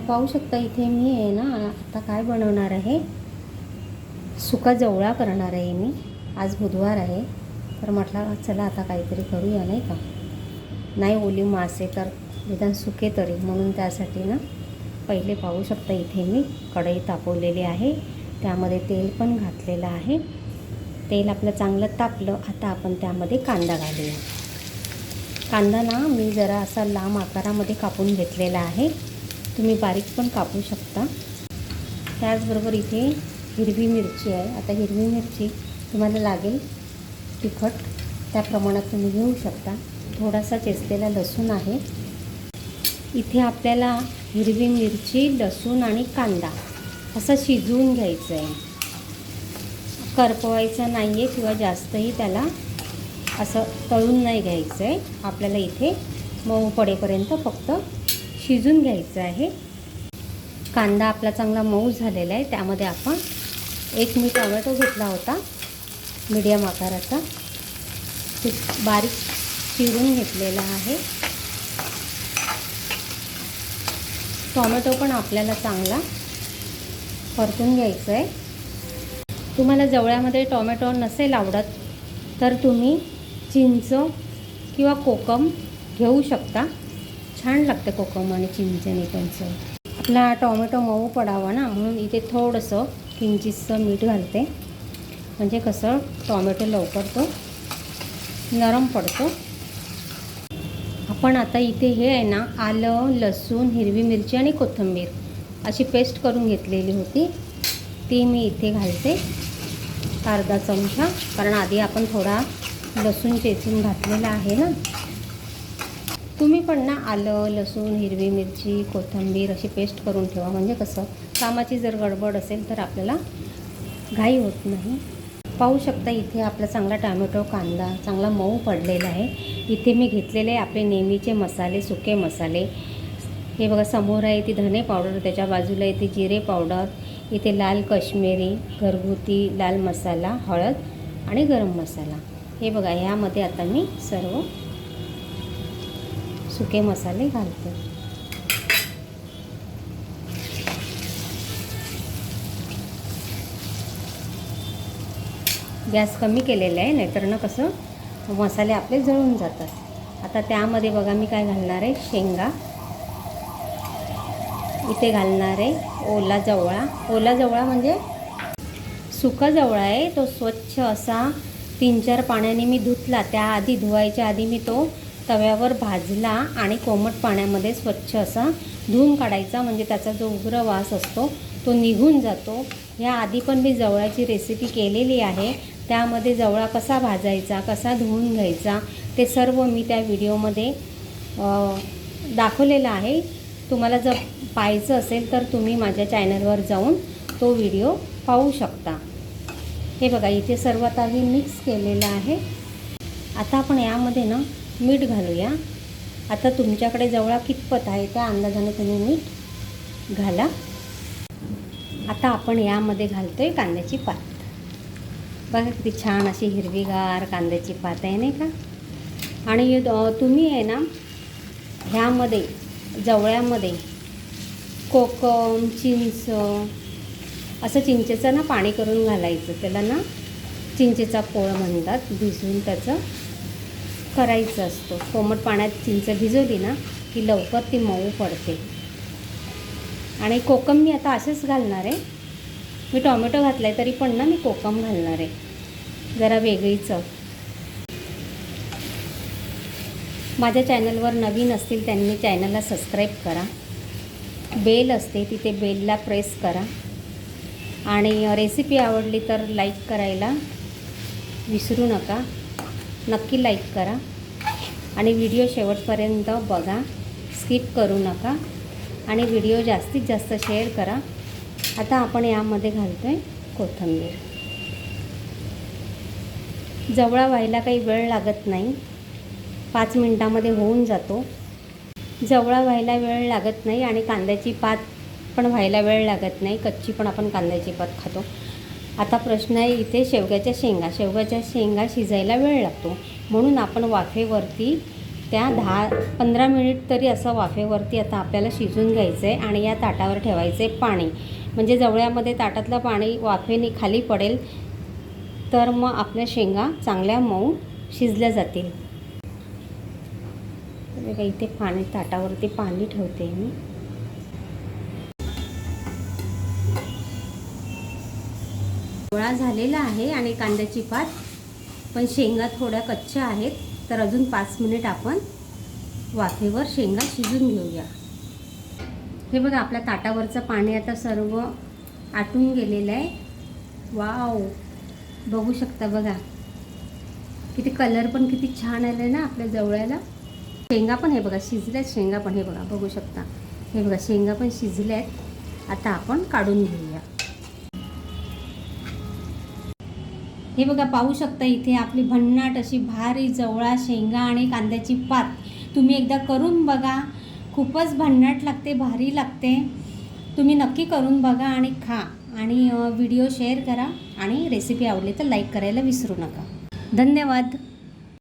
पाहू शकता इथे मी आहे ना आता काय बनवणार आहे? सुका जवळा करणार आहे मी. आज बुधवार आहे. तर म्हटलं चला आता काहीतरी करूया नाही का? नाही ओली मासे तर निदान सुके तरी. म्हणून त्यासाठी ना पहिले पाहू शकता इथे मी कढई तापवलेली आहे. त्यामध्ये तेल पण घातलेलं आहे. तेल आपलं चांगलं तापलं आता आपण त्यामध्ये कांदा घालूया. कांदा ना मी जरा असा लांब आकारामध्ये कापून घेतलेला आहे. तुम्ही बारीक पण कापू शकता. त्याचबरोबर इथे हिरवी मिरची आहे. आता हिरवी मिरची तुम्हाला लागेल तिखट. त्या प्रमाणात तुम्ही घेऊ शकता. थोडासा चेचलेला लसूण आहे. इथे आपल्याला हिरवी मिरची लसूण आणि कांदा असं शिजवून घ्यायचं आहे. करपवायचं नाही आहे किंवा जास्तही त्याला असं तळून नाही घ्यायचं आहे आपल्याला इथे मऊ पडेपर्यंत फक्त शिजून घ्यायचं आहे. कांदा आपला चांगला मऊ झालेला आहे. त्यामध्ये आपण एक मी टोमॅटो घेतला होता मीडियम आकाराचा. बारीक चिरून घेतलेला आहे. टोमॅटो पण आपल्याला चांगला परतून घ्यायचं आहे तुम्हाला जवळ्यामध्ये टोमॅटो नसेल आवडत तर तुम्ही चिंच किंवा कोकम घेऊ शकता. छान लागतं कोकम आणि चिंचणी त्यांचं. आपला टोमॅटो मऊ पडावा ना म्हणून इथे थोडंसं किंचितचं मीठ घालते. म्हणजे कसं टोमॅटो लवकर तो नरम पडतो. आपण आता इथे हे आहे ना आलं लसूण हिरवी मिरची आणि कोथिंबीर अशी पेस्ट करून घेतलेली होती. ती मी इथे घालते. अर्धा चमचा कारण आधी आपण थोडा लसूण चेचून घातलेला आहे ना. तुम्ही पण ना आलं लसूण हिरवी मिरची कोथिंबीर अशी पेस्ट करून ठेवा. म्हणजे कसं कामाची जर गडबड असेल तर आपल्याला घाई होत नाही. पाहू शकता इथे आपला चांगला टॅमॅटो कांदा चांगला मऊ पडलेला आहे. इथे मी घेतलेले आपले नेहमीचे मसाले सुके मसाले. हे बघा समोर आहे ती धने पावडर त्याच्या बाजूला येते जिरे पावडर इथे लाल कश्मीरी घरगुती लाल मसाला हळद आणि गरम मसाला. हे बघा ह्यामध्ये आता मी सर्व सुके मसाले घालते. गॅस कमी केलेला आहे नाहीतर ना कसं मसाले आपले जळून जातात. आता त्यामध्ये बघा मी काय घालणार आहे शेंगा. इथे घालणार आहे ओला जवळा. ओला जवळा म्हणजे सुका जवळा आहे तो स्वच्छ असा तीन चार पाण्याने मी धुतला. त्याआधी धुवायच्या आधी मी तो तव्यावर भाजला आणि कोमट पाण्यामध्ये स्वच्छ असा धुवून काढायचा म्हणजे त्याचा जो उग्र वास असतो तो निघून जातो. या आधी पण मी जवळाची रेसिपी केलेली आहे. त्यामध्ये जवळा कसा भाजायचा कसा धुवून घ्यायचा ते सर्व मी त्या व्हिडिओमध्ये दाखवलेलं आहे. तुम्हाला जर पाहायचं असेल तर तुम्ही माझ्या चॅनलवर जाऊन तो व्हिडिओ पाहू शकता. हे बघा इथे सर्व आता मिक्स केलेलं आहे. आता आपण यामध्ये ना मीठ घालूया. आता तुमच्याकडे जवळा कितपत आहे त्या अंदाजाने तुम्ही मीठ घाला. आता आपण यामध्ये घालतो आहे कांद्याची पात. बघा किती छान अशी हिरवीगार कांद्याची पात आहे नाही का? आणि तुम्ही आहे ना ह्यामध्ये जवळ्यामध्ये कोकम चिंच असं चिंचेचं ना पाणी करून घालायचं. त्याला ना चिंचेचा पोळ म्हणतात भिजून त्याचं करायचं असतो. कोमट पाण्यात चिंच भिजवली ना की लवकर ती मऊ पडते. आणि कोकम मी आता असेच घालणार आहे. मी टॉमॅटो घातला आहे तरी पण ना मी कोकम घालणार आहे. जरा वेगळी चव. माझ्या चॅनलवर नवीन असतील त्यांनी चॅनलला सबस्क्राईब करा. बेल असते तिथे बेलला प्रेस करा. आणि रेसिपी आवडली तर लाईक करायला विसरू नका. नक्की लाईक करा आणि व्हिडिओ शेवटपर्यंत बघा. स्किप करू नका. आणि व्हिडिओ जास्तीत जास्त शेअर करा. आता आपण यामध्ये घालतो आहे कोथिंबीर. जवळा व्हायला काही वेळ लागत नाही. पाच मिनटामध्ये होऊन जातो. जवळा व्हायला वेळ लागत नाही आणि कांद्याची पात पण व्हायला वेळ लागत नाही. कच्ची पण आपण कांद्याची पात खातो. आता प्रश्न आहे इथे शेवग्याच्या शेंगा शेवग्याच्या शेंगा शिजायला वेळ लागतो. म्हणून आपण वाफेवरती त्या दहा पंधरा मिनिट तरी असं वाफेवरती आता आपल्याला शिजून घ्यायचं आहे आणि या ताटावर ठेवायचं आहे पाणी. म्हणजे जवळ्यामध्ये ताटातलं पाणी वाफेने खाली पडेल तर मग आपल्या शेंगा चांगल्या मऊ शिजल्या जातील. बघा इथे पाणी ताटावरती पाणी ठेवते मी. गोळा झालेला आहे आणि कांद्याची पात पण शेंगा थोड्या कच्च्या आहेत. तर अजून पाच मिनिट आपण वाफेवर शेंगा शिजून घेऊया. हे बघा आपल्या ताटावरचं पाणी आता सर्व आटून गेलेलं आहे. वाव! बघू शकता बघा. किती कलर पण किती छान आले ना आपल्या जवळ्याला. शेंगा पण हे बघा शिजल्यात शेंगा पण हे बघा बघू शकता. हे बघा शेंगा पण शिजल्यात. आता आपण काढून घेऊया. हे बघा पाहू शकता इथे आपली भन्नाट अशी भारी जवळा शेंगा आणि कांद्याची पात. तुम्ही एकदा करून बघा. खूपच भन्नाट लागते भारी लागते. तुम्ही नक्की करून बघा आणि खा. आणि व्हिडिओ शेअर करा. आणि रेसिपी आवडली तर लाईक करायला विसरू नका. धन्यवाद.